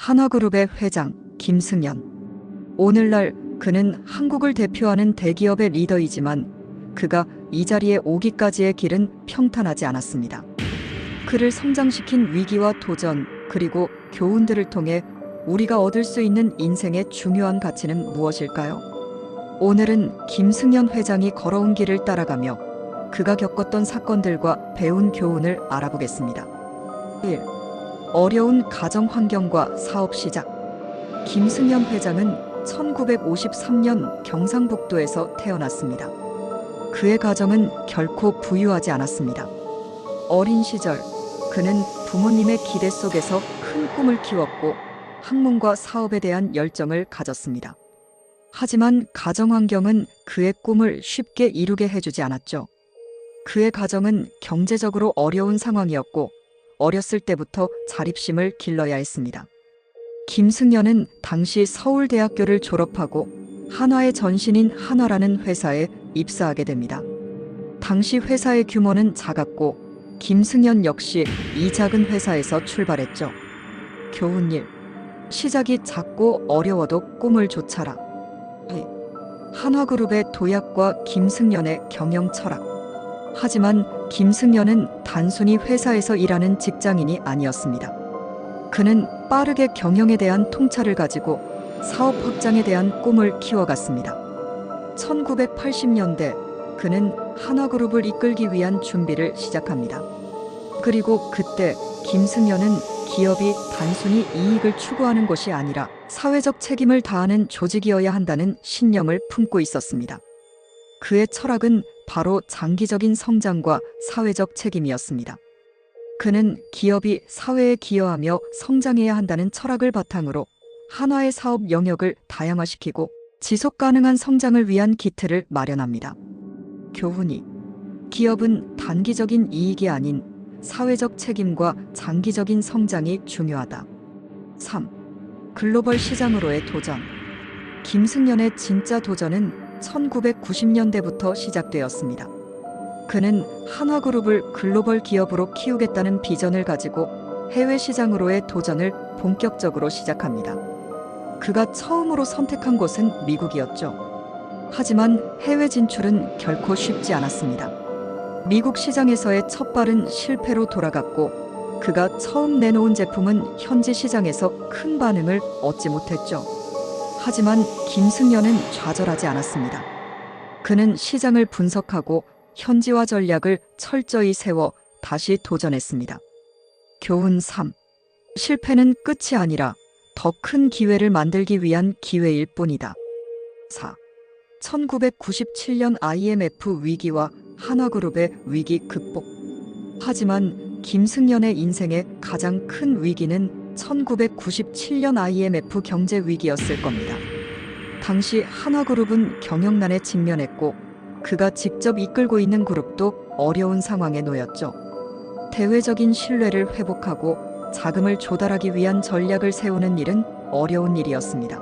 한화그룹의 회장 김승연. 오늘날 그는 한국을 대표하는 대기업의 리더이지만 그가 이 자리에 오기까지의 길은 평탄하지 않았습니다. 그를 성장시킨 위기와 도전 그리고 교훈들을 통해 우리가 얻을 수 있는 인생의 중요한 가치는 무엇일까요? 오늘은 김승연 회장이 걸어온 길을 따라가며 그가 겪었던 사건들과 배운 교훈을 알아보겠습니다. 1. 어려운 가정 환경과 사업 시작. 김승연 회장은 1953년 경상북도에서 태어났습니다. 그의 가정은 결코 부유하지 않았습니다. 어린 시절 그는 부모님의 기대 속에서 큰 꿈을 키웠고 학문과 사업에 대한 열정을 가졌습니다. 하지만 가정 환경은 그의 꿈을 쉽게 이루게 해주지 않았죠. 그의 가정은 경제적으로 어려운 상황이었고 어렸을 때부터 자립심을 길러야 했습니다. 김승연은 당시 서울대학교를 졸업하고 한화의 전신인 한화라는 회사에 입사하게 됩니다. 당시 회사의 규모는 작았고 김승연 역시 이 작은 회사에서 출발했죠. 교훈 1. 시작이 작고 어려워도 꿈을 쫓아라. 2. 한화그룹의 도약과 김승연의 경영 철학. 하지만 김승연은 단순히 회사에서 일하는 직장인이 아니었습니다. 그는 빠르게 경영에 대한 통찰을 가지고 사업 확장에 대한 꿈을 키워갔습니다. 1980년대 그는 한화그룹을 이끌기 위한 준비를 시작합니다. 그리고 그때 김승연은 기업이 단순히 이익을 추구하는 것이 아니라 사회적 책임을 다하는 조직이어야 한다는 신념을 품고 있었습니다. 그의 철학은 바로 장기적인 성장과 사회적 책임이었습니다. 그는 기업이 사회에 기여하며 성장해야 한다는 철학을 바탕으로 한화의 사업 영역을 다양화시키고 지속 가능한 성장을 위한 기틀을 마련합니다. 교훈이 기업은 단기적인 이익이 아닌 사회적 책임과 장기적인 성장이 중요하다. 3. 글로벌 시장으로의 도전. 김승연의 진짜 도전은 1990년대부터 시작되었습니다. 그는 한화그룹을 글로벌 기업으로 키우겠다는 비전을 가지고 해외 시장으로의 도전을 본격적으로 시작합니다. 그가 처음으로 선택한 곳은 미국이었죠. 하지만 해외 진출은 결코 쉽지 않았습니다. 미국 시장에서의 첫 발은 실패로 돌아갔고 그가 처음 내놓은 제품은 현지 시장에서 큰 반응을 얻지 못했죠. 하지만 김승연은 좌절하지 않았습니다. 그는 시장을 분석하고 현지화 전략을 철저히 세워 다시 도전했습니다. 교훈 3. 실패는 끝이 아니라 더 큰 기회를 만들기 위한 기회일 뿐이다. 4. 1997년 IMF 위기와 한화그룹의 위기 극복. 하지만 김승연의 인생의 가장 큰 위기는 1997년 IMF 경제 위기였을 겁니다. 당시 한화그룹은 경영난에 직면했고 그가 직접 이끌고 있는 그룹도 어려운 상황에 놓였죠. 대외적인 신뢰를 회복하고 자금을 조달하기 위한 전략을 세우는 일은 어려운 일이었습니다.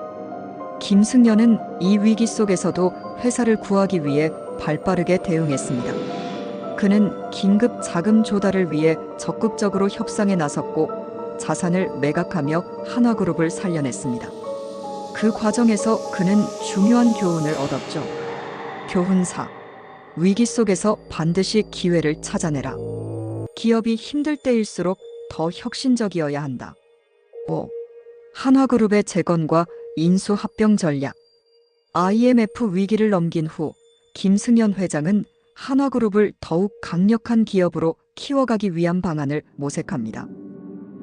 김승연은 이 위기 속에서도 회사를 구하기 위해 발빠르게 대응했습니다. 그는 긴급 자금 조달을 위해 적극적으로 협상에 나섰고 자산을 매각하며 한화그룹을 살려냈습니다. 그 과정에서 그는 중요한 교훈을 얻었죠. 교훈 4. 위기 속에서 반드시 기회를 찾아내라. 기업이 힘들 때일수록 더 혁신적이어야 한다. 5. 한화그룹의 재건과 인수 합병 전략. IMF 위기를 넘긴 후 김승연 회장은 한화그룹을 더욱 강력한 기업으로 키워가기 위한 방안을 모색합니다.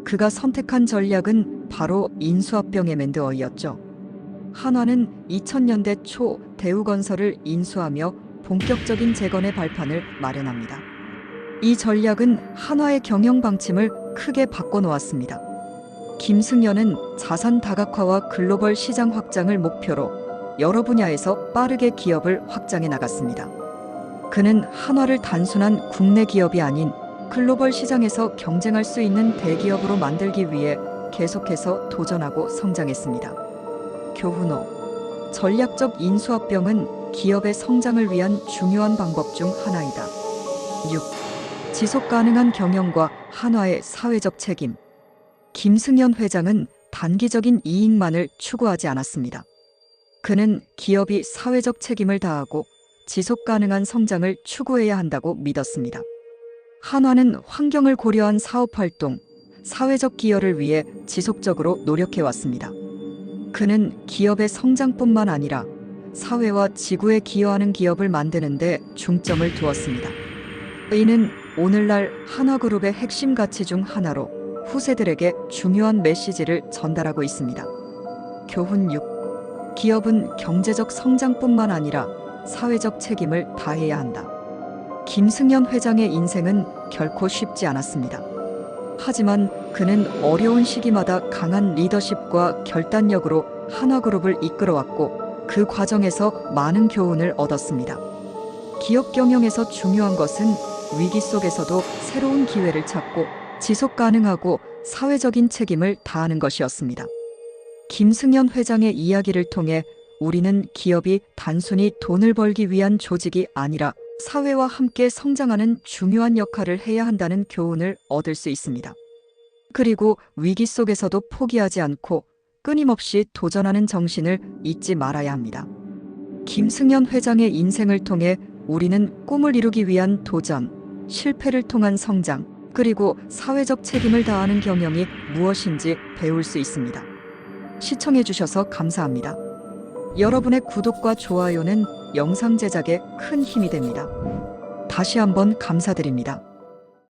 그가 선택한 전략은 바로 인수합병 M&A였죠. 한화는 2000년대 초 대우건설을 인수하며 본격적인 재건의 발판을 마련합니다. 이 전략은 한화의 경영 방침을 크게 바꿔놓았습니다. 김승연은 자산 다각화와 글로벌 시장 확장을 목표로 여러 분야에서 빠르게 기업을 확장해 나갔습니다. 그는 한화를 단순한 국내 기업이 아닌 글로벌 시장에서 경쟁할 수 있는 대기업으로 만들기 위해 계속해서 도전하고 성장했습니다. 교훈 5. 전략적 인수합병은 기업의 성장을 위한 중요한 방법 중 하나이다. 6. 지속 가능한 경영과 한화의 사회적 책임. 김승연 회장은 단기적인 이익만을 추구하지 않았습니다. 그는 기업이 사회적 책임을 다하고 지속 가능한 성장을 추구해야 한다고 믿었습니다. 한화는 환경을 고려한 사업 활동, 사회적 기여를 위해 지속적으로 노력해 왔습니다. 그는 기업의 성장뿐만 아니라 사회와 지구에 기여하는 기업을 만드는데 중점을 두었습니다. 이는 오늘날 한화그룹의 핵심 가치 중 하나로 후세들에게 중요한 메시지를 전달하고 있습니다. 교훈 6. 기업은 경제적 성장뿐만 아니라 사회적 책임을 다해야 한다. 김승연 회장의 인생은 결코 쉽지 않았습니다. 하지만 그는 어려운 시기마다 강한 리더십과 결단력으로 한화그룹을 이끌어왔고 그 과정에서 많은 교훈을 얻었습니다. 기업 경영에서 중요한 것은 위기 속에서도 새로운 기회를 찾고 지속 가능하고 사회적인 책임을 다하는 것이었습니다. 김승연 회장의 이야기를 통해 우리는 기업이 단순히 돈을 벌기 위한 조직이 아니라 사회와 함께 성장하는 중요한 역할을 해야 한다는 교훈을 얻을 수 있습니다. 그리고 위기 속에서도 포기하지 않고 끊임없이 도전하는 정신을 잊지 말아야 합니다. 김승연 회장의 인생을 통해 우리는 꿈을 이루기 위한 도전, 실패를 통한 성장, 그리고 사회적 책임을 다하는 경영이 무엇인지 배울 수 있습니다. 시청해주셔서 감사합니다. 여러분의 구독과 좋아요는 영상 제작에 큰 힘이 됩니다. 다시 한번 감사드립니다.